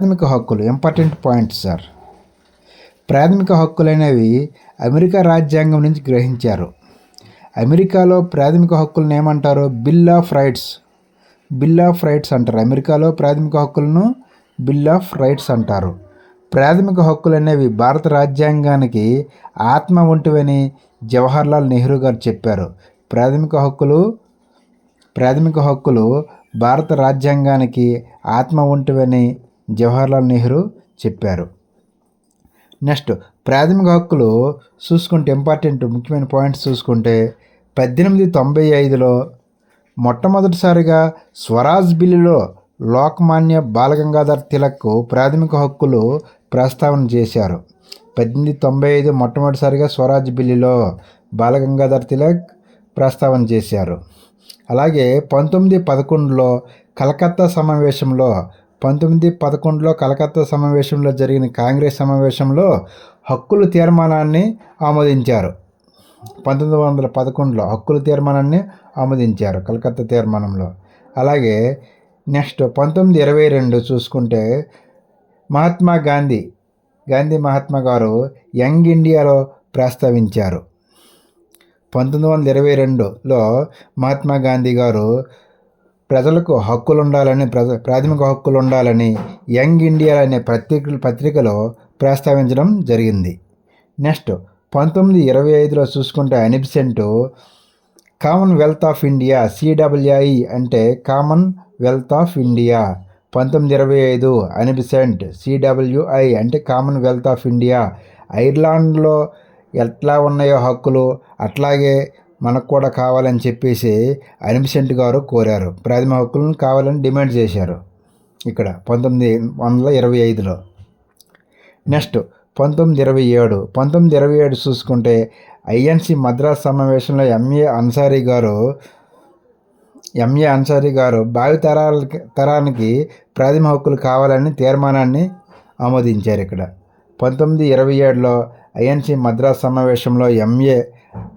ప్రాథమిక హక్కులు important points sir. ప్రాథమిక హక్కులు అనేవి అమెరికా రాజ్యాంగం నుంచి గ్రహించారు. అమెరికాలో ప్రాథమిక హక్కులను ఏమంటారు? Bill of rights bill of rights అంటారు. అమెరికాలో ప్రాథమిక హక్కులను బిల్ ఆఫ్ రైట్స్ అంటారు. ప్రాథమిక హక్కులు అనేవి భారత రాజ్యాంగానికి ఆత్మ వంటివని జవహర్లాల్ నెహ్రూ గారు చెప్పారు. ప్రాథమిక హక్కులు ప్రాథమిక హక్కులు భారత రాజ్యాంగానికి ఆత్మ వంటివని జవహర్లాల్ నెహ్రూ చెప్పారు. నెక్స్ట్ ప్రాథమిక హక్కులు చూసుకుంటే ఇంపార్టెంట్ ముఖ్యమైన పాయింట్స్ చూసుకుంటే పద్దెనిమిది తొంభై ఐదులో మొట్టమొదటిసారిగా స్వరాజ్ బిల్లులో లోకమాన్య బాలగంగాధర్ తిలక్ ప్రాథమిక హక్కులు ప్రస్తావన చేశారు. పద్దెనిమిది తొంభై ఐదు మొట్టమొదటిసారిగా స్వరాజ్ బిల్లులో బాలగంగాధర్ తిలక్ ప్రస్తావన చేశారు. అలాగే పంతొమ్మిది పదకొండులో కలకత్తా సమావేశంలో పంతొమ్మిది పదకొండులో కలకత్తా సమావేశంలో జరిగిన కాంగ్రెస్ సమావేశంలో హక్కుల తీర్మానాన్ని ఆమోదించారు. పంతొమ్మిది వందల పదకొండులో హక్కుల తీర్మానాన్ని ఆమోదించారు కలకత్తా తీర్మానంలో. అలాగే నెక్స్ట్ పంతొమ్మిది ఇరవై రెండు చూసుకుంటే మహాత్మా గాంధీ గాంధీ మహాత్మా గారు యంగ్ ఇండియాలో ప్రస్తావించారు. పంతొమ్మిది వందల ఇరవై రెండులో మహాత్మా గాంధీ గారు ప్రజలకు హక్కులు ఉండాలని ప్రజ ప్రాథమిక హక్కులు ఉండాలని యంగ్ ఇండియా అనే పత్రిక పత్రికలో ప్రస్తావించడం జరిగింది. నెక్స్ట్ పంతొమ్మిది ఇరవై ఐదులో చూసుకుంటే Annie Besant commonwealth of India CWI అంటే కామన్ వెల్త్ ఆఫ్ ఇండియా పంతొమ్మిది ఇరవై ఐదు అనిబిసెంట్ సిడబ్ల్యూఐ అంటే కామన్వెల్త్ ఆఫ్ ఇండియా ఐర్లాండ్లో ఎట్లా ఉన్నాయో హక్కులు అట్లాగే మనకు కూడా కావాలని చెప్పేసి అనిమిసెంట్ గారు కోరారు. ప్రాథమిక హక్కులను కావాలని డిమాండ్ చేశారు. ఇక్కడ పంతొమ్మిది వందల ఇరవై ఐదులో. నెక్స్ట్ పంతొమ్మిది ఇరవై ఏడు. పంతొమ్మిది ఇరవై ఏడు చూసుకుంటే ఐఎన్సి మద్రాస్ సమావేశంలో ఎంఏ అన్సారీ గారు ఎంఏ అన్సారీ గారు భావి తరాల తరానికి ప్రాథమిక హక్కులు కావాలని తీర్మానాన్ని ఆమోదించారు ఇక్కడ. పంతొమ్మిది ఇరవై ఏడులో ఐఎన్సి మద్రాస్ సమావేశంలో ఎంఏ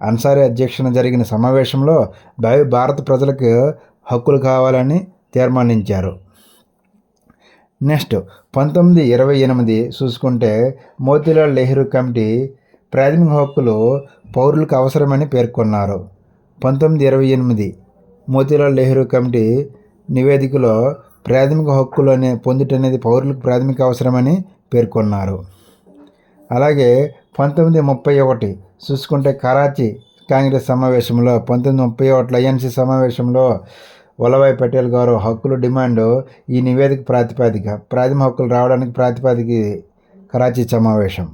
అన్సారీ అధ్యక్షన జరిగిన సమావేశంలో భావి భారత ప్రజలకు హక్కులు కావాలని తీర్మానించారు. నెక్స్ట్ పంతొమ్మిది ఇరవై ఎనిమిది చూసుకుంటే మోతీలాల్ నెహ్రూ కమిటీ ప్రాథమిక హక్కులు పౌరులకు అవసరమని పేర్కొన్నారు. పంతొమ్మిది ఇరవై ఎనిమిది మోతీలాల్ నెహ్రూ కమిటీ నివేదికలో ప్రాథమిక హక్కులు అనే పొందుటనేది పౌరులకు ప్రాథమిక అవసరమని పేర్కొన్నారు. అలాగే పంతొమ్మిది ముప్పై ఒకటి చూసుకుంటే కరాచీ కాంగ్రెస్ సమావేశంలో పంతొమ్మిది ముప్పై ఒకటిలో ఐఎన్సీ సమావేశంలో వల్లభాయ్ పటేల్ గారు హక్కులు డిమాండ్ ఈ నివేదిక ప్రాతిపాదిక ప్రాథమిక హక్కులు రావడానికి ప్రాతిపాదిక కరాచీ సమావేశం.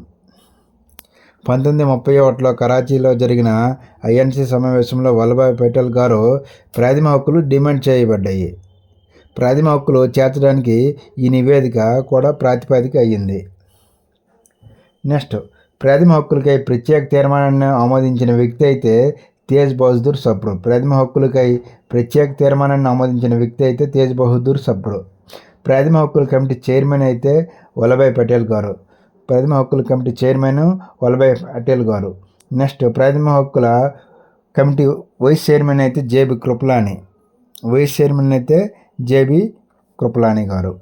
పంతొమ్మిది ముప్పై ఒకటిలో కరాచీలో జరిగిన ఐఎన్సీ సమావేశంలో వల్లభాయ్ పటేల్ గారు ప్రాథమిక హక్కులు డిమాండ్ చేయబడ్డాయి. ప్రాథమిక హక్కులు చేర్చడానికి ఈ నివేదిక కూడా ప్రాతిపాదిక అయ్యింది. నెక్స్ట్ ప్రథమ హక్కులకై ప్రత్యేక తీర్మానాన్ని ఆమోదించిన వ్యక్తి అయితే తేజ్ బహదూర్ సప్రు ప్రథమ హక్కులకై ప్రత్యేక తీర్మానాన్ని ఆమోదించిన వ్యక్తి అయితే తేజ్ బహదూర్ సప్రు ప్రథమ హక్కుల కమిటీ చైర్మన్ అయితే వల్లభాయ్ పటేల్ గారు. ప్రథమ హక్కుల కమిటీ చైర్మన్ వల్లభాయ్ పటేల్ గారు. నెక్స్ట్ ప్రాథమిక హక్కుల కమిటీ వైస్ చైర్మన్ అయితే జేబి కృపలాని. వైస్ చైర్మన్ అయితే జేబి కృపలాని గారు.